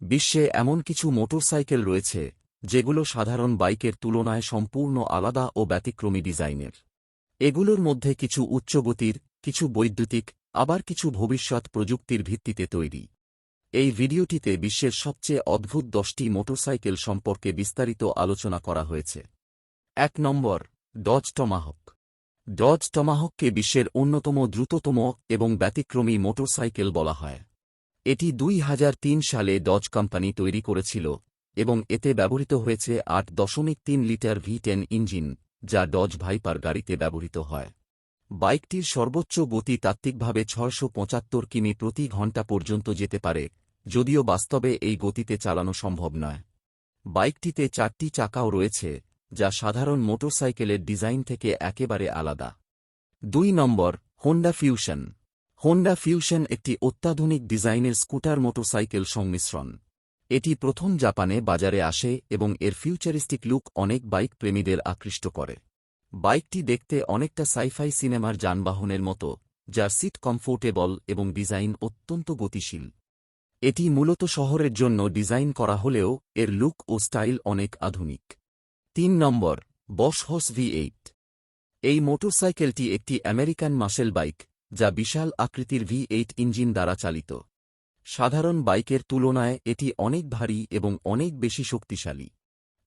বিশ্বে এমন কিছু মোটরসাইকেল রয়েছে, যেগুলো সাধারণ বাইকের তুলনায় সম্পূর্ণ আলাদা ও ব্যতিক্রমী ডিজাইনের। এগুলোর মধ্যে কিছু উচ্চগতির, কিছু বৈদ্যুতিক, আবার কিছু ভবিষ্যৎ প্রযুক্তির ভিত্তিতে তৈরি। এই ভিডিওটিতে বিশ্বের সবচেয়ে অদ্ভুত দশটি মোটরসাইকেল সম্পর্কে বিস্তারিত আলোচনা করা হয়েছে। এক নম্বর, ডজ টমাহক। ডজ টমাহককে বিশ্বের অন্যতম দ্রুততম এবং ব্যতিক্রমী মোটরসাইকেল বলা হয়। এটি দুই হাজার তিন সালে ডজ কোম্পানি তৈরি করেছিল এবং এতে ব্যবহৃত হয়েছে আট দশমিক তিন লিটার ভি টেন ইঞ্জিন, যা ডজ ভাইপার গাড়িতে ব্যবহৃত হয়। বাইকটির সর্বোচ্চ গতি তাত্ত্বিকভাবে ছয়শো পঁচাত্তর কিমি প্রতি ঘণ্টা পর্যন্ত যেতে পারে, যদিও বাস্তবে এই গতিতে চালানো সম্ভব নয়। বাইকটিতে চারটি চাকাও রয়েছে, যা সাধারণ মোটরসাইকেলের ডিজাইন থেকে একেবারে আলাদা। দুই নম্বর হোন্ডা ফিউশন হোন্ডা ফিউশন একটি অত্যাধুনিক ডিজাইনের স্কুটার মোটরসাইকেল সংমিশ্রণ। এটি প্রথম জাপানে বাজারে আসে এবং এর ফিউচারিস্টিক লুক অনেক বাইক প্রেমীদের আকৃষ্ট করে। বাইকটি দেখতে অনেকটা সাইফাই সিনেমার যানবাহনের মতো, যার সিট কমফোর্টেবল এবং ডিজাইন অত্যন্ত গতিশীল। এটি মূলত শহরের জন্য ডিজাইন করা হলেও এর লুক ও স্টাইল অনেক আধুনিক। তিন নম্বর বস হস ভি এইট এই মোটরসাইকেলটি একটি আমেরিকান মাসেল বাইক যা বিশাল আকৃতির ভি এইট ইঞ্জিন দ্বারা চালিত। সাধারণ বাইকের তুলনায় এটি অনেক ভারী এবং অনেক বেশি শক্তিশালী।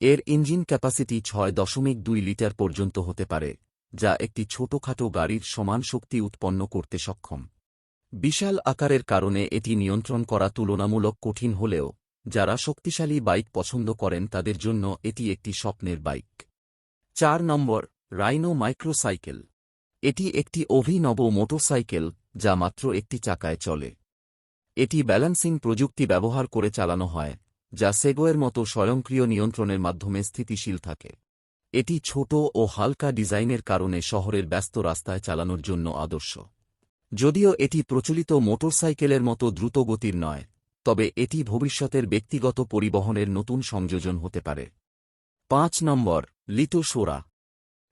এর ইঞ্জিন ক্যাপাসিটি ছয় দশমিক দুই লিটার পর্যন্ত হতে পারে, যা একটি ছোটখাটো গাড়ির সমান শক্তি উৎপন্ন করতে সক্ষম। বিশাল আকারের কারণে এটি নিয়ন্ত্রণ করা তুলনামূলক কঠিন হলেও, যারা শক্তিশালী বাইক পছন্দ করেন তাদের জন্য এটি একটি স্বপ্নের বাইক। চার নম্বর, রাইনো মাইক্রোসাইকেল। এটি একটি অভিনব মোটরসাইকেল, যা মাত্র একটি চাকায় চলে। এটি ব্যালেন্সিং প্রযুক্তি ব্যবহার করে চালানো হয়, যা সেগোয়ের মতো স্বয়ংক্রিয় নিয়ন্ত্রণের মাধ্যমে স্থিতিশীল থাকে। এটি ছোট ও হালকা ডিজাইনের কারণে শহরের ব্যস্ত রাস্তায় চালানোর জন্য আদর্শ। যদিও এটি প্রচলিত মোটরসাইকেলের মতো দ্রুতগতির নয়, তবে এটি ভবিষ্যতের ব্যক্তিগত পরিবহনের নতুন সংযোজন হতে পারে। পাঁচ নম্বর লিটো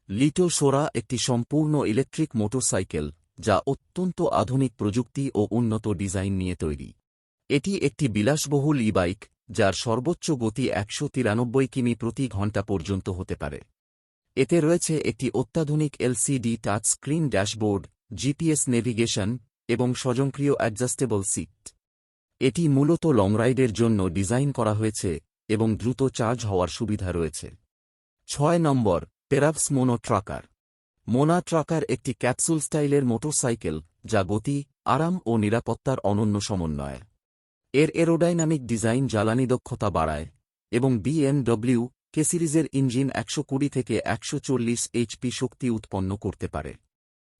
সোরা লিটো সোরা একটি সম্পূর্ণ ইলেকট্রিক মোটরসাইকেল, যা অত্যন্ত আধুনিক প্রযুক্তি ও উন্নত ডিজাইন নিয়ে তৈরি। এটি একটি বিলাসবহুল ই বাইক যার সর্বোচ্চ গতি একশো তিরানব্বই কিমি প্রতি ঘণ্টা পর্যন্ত হতে পারে। এতে রয়েছে একটি অত্যাধুনিক LCD touch screen dashboard GPS navigation এবং স্বজনক্রিয় অ্যাডজাস্টেবল সিট। এটি মূলত লং রাইডের জন্য ডিজাইন করা হয়েছে এবং দ্রুত চার্জ হওয়ার সুবিধা রয়েছে। ছয় নম্বর Peraves mono trucker. Mona trucker একটি ক্যাপসুল স্টাইলের মোটরসাইকেল, যা গতি, আরাম ও নিরাপত্তার অনন্য সমন্বয়। এর এরোডাইনামিক ডিজাইন জ্বালানি দক্ষতা বাড়ায় এবং বিএমডব্লিউ কে সিরিজের ইঞ্জিন একশো কুড়ি থেকে একশো চল্লিশ এইচপি শক্তি উৎপন্ন করতে পারে।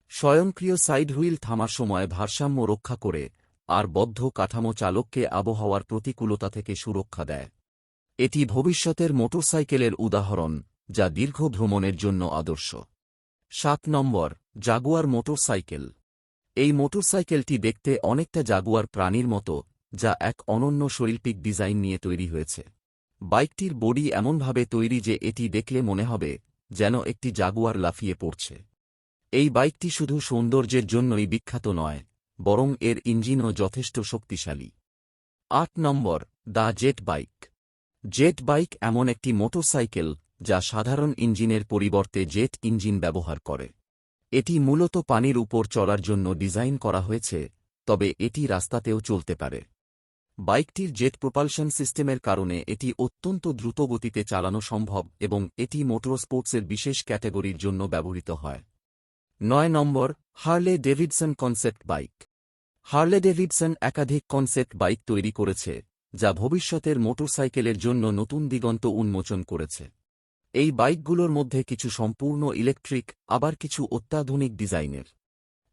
স্বয়ংক্রিয় সাইড হুইল থামার সময় ভারসাম্য রক্ষা করে আর বদ্ধ কাঠামো চালককে আবহাওয়ার প্রতিকূলতা থেকে সুরক্ষা দেয়। এটি ভবিষ্যতের মোটরসাইকেলের উদাহরণ যা দীর্ঘ ভ্রমণের জন্য আদর্শ। সাত নম্বর, জাগুয়ার মোটরসাইকেল। এই মোটরসাইকেলটি দেখতে অনেকটা জাগুয়ার প্রাণীর মতো, যা এক অনন্য শৈল্পিক ডিজাইন নিয়ে তৈরি হয়েছে। বাইকটির বডি এমনভাবে তৈরি যে এটি দেখলে মনে হবে, যেন একটি জাগুয়ার লাফিয়ে পড়ছে। এই বাইকটি শুধু সৌন্দর্যের জন্যই বিখ্যাত নয়, বরং এর ইঞ্জিনও যথেষ্ট শক্তিশালী। আট নম্বর, the jet bike. Jet bike এমন একটি মোটরসাইকেল যা সাধারণ ইঞ্জিনের পরিবর্তে জেট ইঞ্জিন ব্যবহার করে। এটি মূলত পানির উপর চলার জন্য ডিজাইন করা হয়েছে, তবে এটি রাস্তাতেও চলতে পারে। বাইকটির জেট প্রোপালশন সিস্টেমের কারণে এটি অত্যন্ত দ্রুত গতিতে চালানো সম্ভব এবং এটি মোটরস্পোর্টসের বিশেষ ক্যাটাগরির জন্য ব্যবহৃত হয়। নয় নম্বর Harley Davidson concept bike. Harley Davidson একাধিক কনসেপ্ট বাইক তৈরি করেছে, যা ভবিষ্যতের মোটরসাইকেলের জন্য নতুন দিগন্ত উন্মোচন করেছে। এই বাইকগুলোর মধ্যে কিছু সম্পূর্ণ ইলেকট্রিক, আবার কিছু অত্যাধুনিক ডিজাইনের।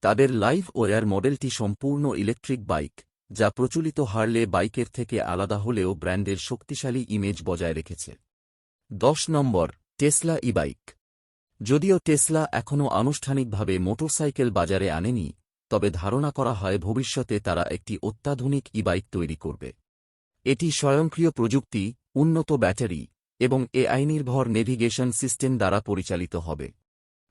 তাদের লাইভ ওয়ার মডেলটি সম্পূর্ণ ইলেকট্রিক বাইক, যা প্রচলিত হারলে বাইকের থেকে আলাদা হলেও ব্র্যান্ডের শক্তিশালী ইমেজ বজায় রেখেছে। দশ নম্বর, টেসলা ই বাইক যদিও টেসলা এখনও আনুষ্ঠানিকভাবে মোটরসাইকেল বাজারে আনেনি, তবে ধারণা করা হয় ভবিষ্যতে তারা একটি অত্যাধুনিক ই বাইক তৈরি করবে। এটি স্বয়ংক্রিয় প্রযুক্তি, উন্নত ব্যাটারি এবং এআই নির্ভর নেভিগেশন সিস্টেম দ্বারা পরিচালিত হবে।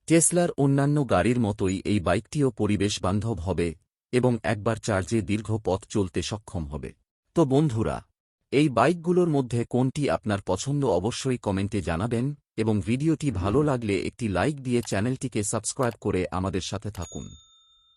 টেসলার অন্যান্য গাড়ির মতোই এই বাইকটিও পরিবেশ বান্ধব হবে এবং একবার চার্জে দীর্ঘ পথ চলতে সক্ষম হবে। তো বন্ধুরা, এই বাইকগুলোর মধ্যে কোনটি আপনার পছন্দ অবশ্যই কমেন্টে জানাবেন এবং ভিডিওটি ভালো লাগলে একটি লাইক দিয়ে চ্যানেলটিকে সাবস্ক্রাইব করে আমাদের সাথে থাকুন।